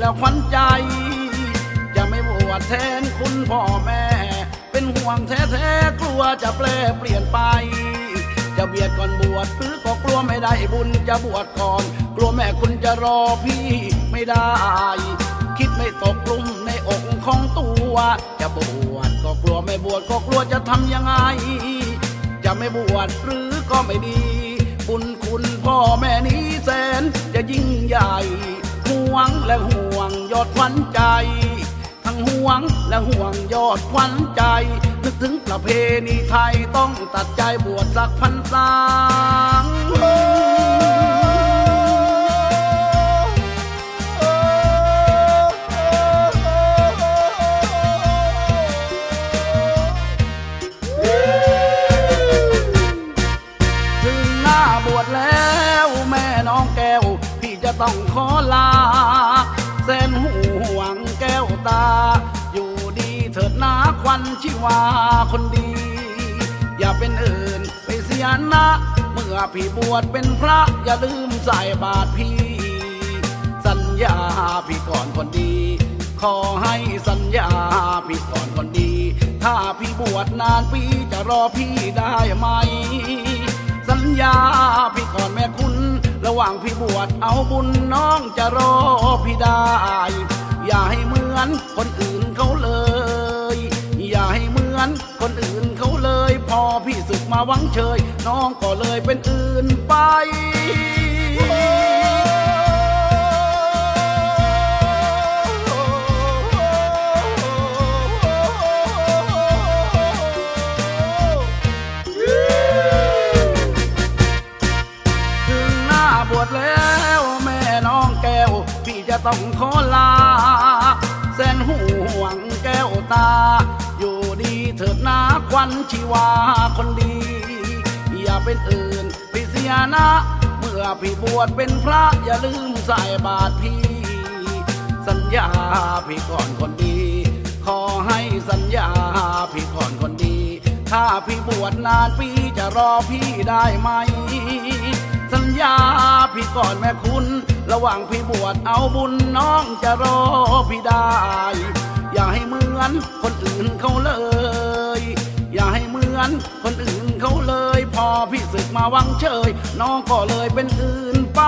แล้วขวัญใจ จะไม่บวชแทนคุณพ่อแม่ เป็นห่วงแท้ๆกลัวจะแปลเปลี่ยนไป จะเบียดก่อนบวชหรือก็กลัวไม่ได้บุญจะบวชก่อน กลัวแม่คุณจะรอพี่ไม่ได้ คิดไม่ตกลุ่มในอกของตัว จะบวชก็กลัวไม่บวชก็กลัวจะทำยังไง จะไม่บวชหรือก็ไม่ดี บุญคุณพ่อแม่นี้แสนจะยิ่งใหญ่ ยอดขวัญใจ ทั้งห่วงและห่วงยอดขวัญใจ นึกถึงประเพณีไทยต้องตัดใจบวชสักพันสางถึงหน้าบวชแล้วแม่น้องแก้วพี่จะต้องขอลา เส้นห่วงแก้วตา อยู่ดีเถิดนาควันชีวาคนดี อย่าเป็นอื่นไปเสียนะ เมื่อพี่บวชเป็นพระอย่าลืมใส่บาตรพี่ สัญญาพี่ก่อนคนดี ขอให้สัญญาพี่ก่อนคนดี ถ้าพี่บวชนานปีจะรอพี่ได้ไหม ว่างพี่บวชเอาบุญน้องจะรอพี่ได้ อย่าให้เหมือนคนอื่นเขาเลย อย่าให้เหมือนคนอื่นเขาเลย พอพี่ศึกมาหวังเชยน้องก็เลยเป็นอื่นไป จะต้องขอลา แสนห่วงแก้วตา อยู่ดีเถิดนาควันชีวาคนดี อย่าเป็นอื่นไปเสียนะ เมื่อพี่บวชเป็นพระอย่าลืมใส่บาตรพี่ สัญญาพี่ก่อนคนดี ขอให้สัญญาพี่ก่อนคนดี ถ้าพี่บวชนานปีจะรอพี่ได้ไหม สัญญาพี่ก่อนแม่คุณ ระหว่างพี่บวชเอาบุญน้องจะรอพี่ได้ อย่าให้เหมือนคนอื่นเขาเลย อย่าให้เหมือนคนอื่นเขาเลย พอพี่ศึกมาหวังเชยน้องก็เลยเป็นอื่นไป